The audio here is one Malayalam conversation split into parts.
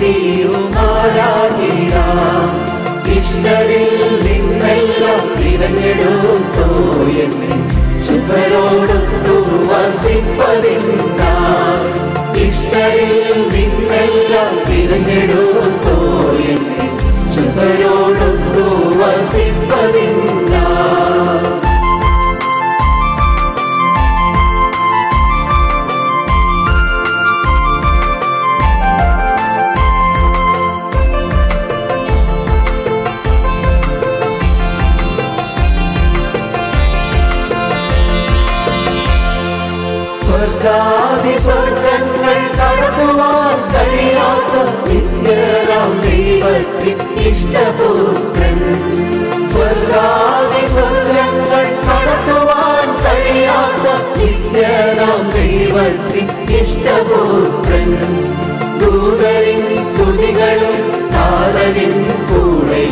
നീതിയുമാരാകിടാം ഇഷ്ടരിൽ നിന്നെല്ലാം തിരഞ്ഞെടുത്തോ എന്നെ. ശുദ്ധരോടൊത്തു വസിപ്പതിന്നാ ഇഷ്ടരിൽ നിന്നെല്ലാം തിരഞ്ഞെടുത്തോ എന്നെ. ശുദ്ധരോടൊത്തു സ്വർഗാദി സ്വർഗങ്ങൾ കടക്കുവാൻ കഴിയാത്ത നിത്യരാം ദൈവത്തിൽ ഇഷ്ടപുത്രൻ സ്വർഗാദി സ്വർഗങ്ങൾ കടക്കുവാൻ കഴിയാത്ത നിത്യരാം ദൈവത്തിൽ ഇഷ്ടപുത്രൻ ദൂതരിൻ സ്തുതികളും താതരിൻ കൂടെ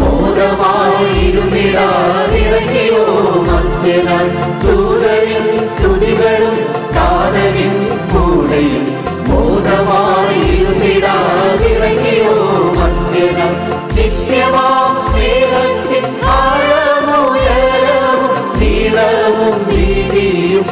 മോദമായിരുന്നിടാതിറങ്ങിയോ മധ്യനാൾ ദൂതരിൻ സ്തുതികളും വീതിയും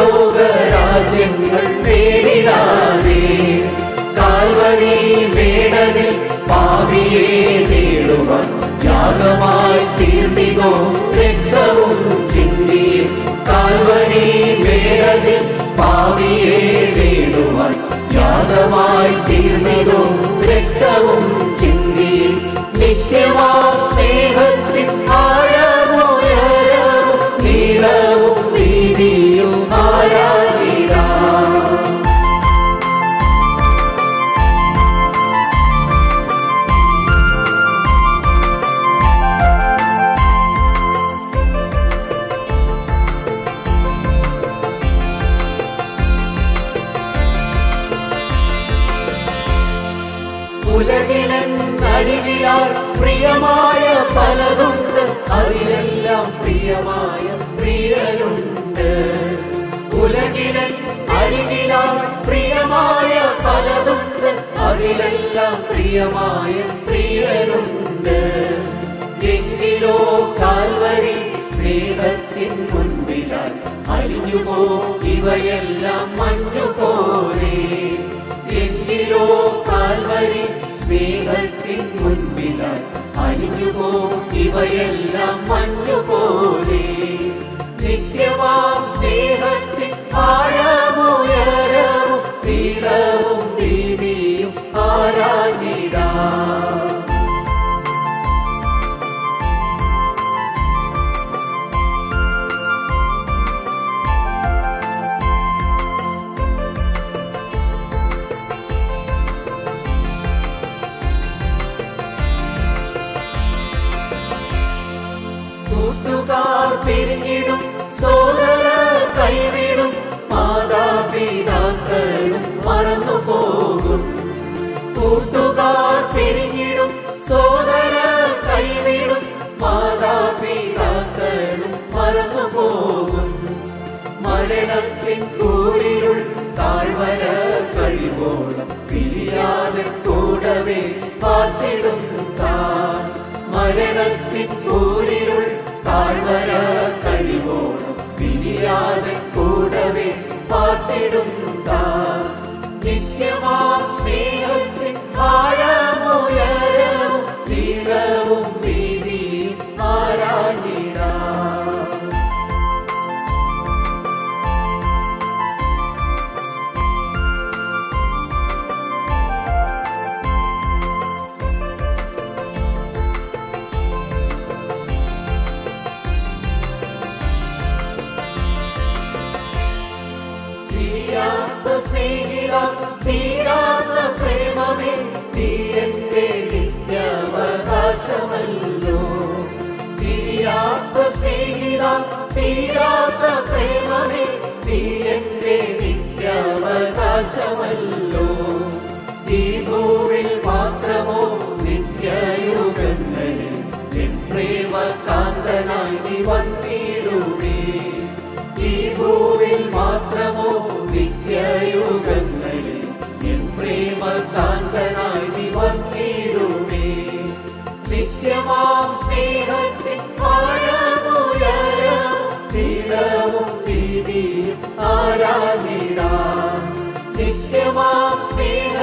ഇഹലോക രാജ്യങ്ങൾ പേരിടാതെ കാൽവരി വേടതിൽ പാവിയെ നേടുവാൻ യാഗമായി തീർന്നിതോ ഉലകിലൻ അരികിലാൽ പ്രിയമായ പലതുണ്ട്. അതിലെല്ലാം പ്രിയമായ പ്രിയരുണ്ട്. ഉലകിലൻ അരികിലാൽ പ്രിയമായ പലതുണ്ട്. അതിലെല്ലാം പ്രിയമായ പ്രിയരുണ്ട്. എങ്കിലോ കാൽവരി അലിഞ്ഞുപോ ഇവയെല്ലാം മഞ്ഞുപോലെ നിത്യമാം സ്നേഹത്തിൽ ആഴമുയരവും മരണത്തിൻ കൂരിരുൾ പിരിയാതെ കൂടവേ പാത്തിടും താൻ. മരണത്തിൻ പിരിയാതെ കൂടവേ തീരാത്ത സ്നേഹിത തീരാത്ത പ്രേമമേ നീ എന്റെ നിത്യാവകാശമല്ലോ. തീരാത്ത സ്നേഹിത പ്രേമമേ നീ എന്റെ നിത്യാവകാശമല്ലോ. ഈ ഭൂവിൽ മാത്രമോ നിത്യയുഗങ്ങളിൽ പ്രേമകാന്തനായി വന്നിടുവേ. ഈ മാത്രമോ പ്രേമ കാന്തനായി നീ വന്നിടുമേ നിത്യമാം സ്നേഹത്തിൻ ആഴമുയരം നീളവും ആരാധിടാം. നിത്യമാം സ്നേഹ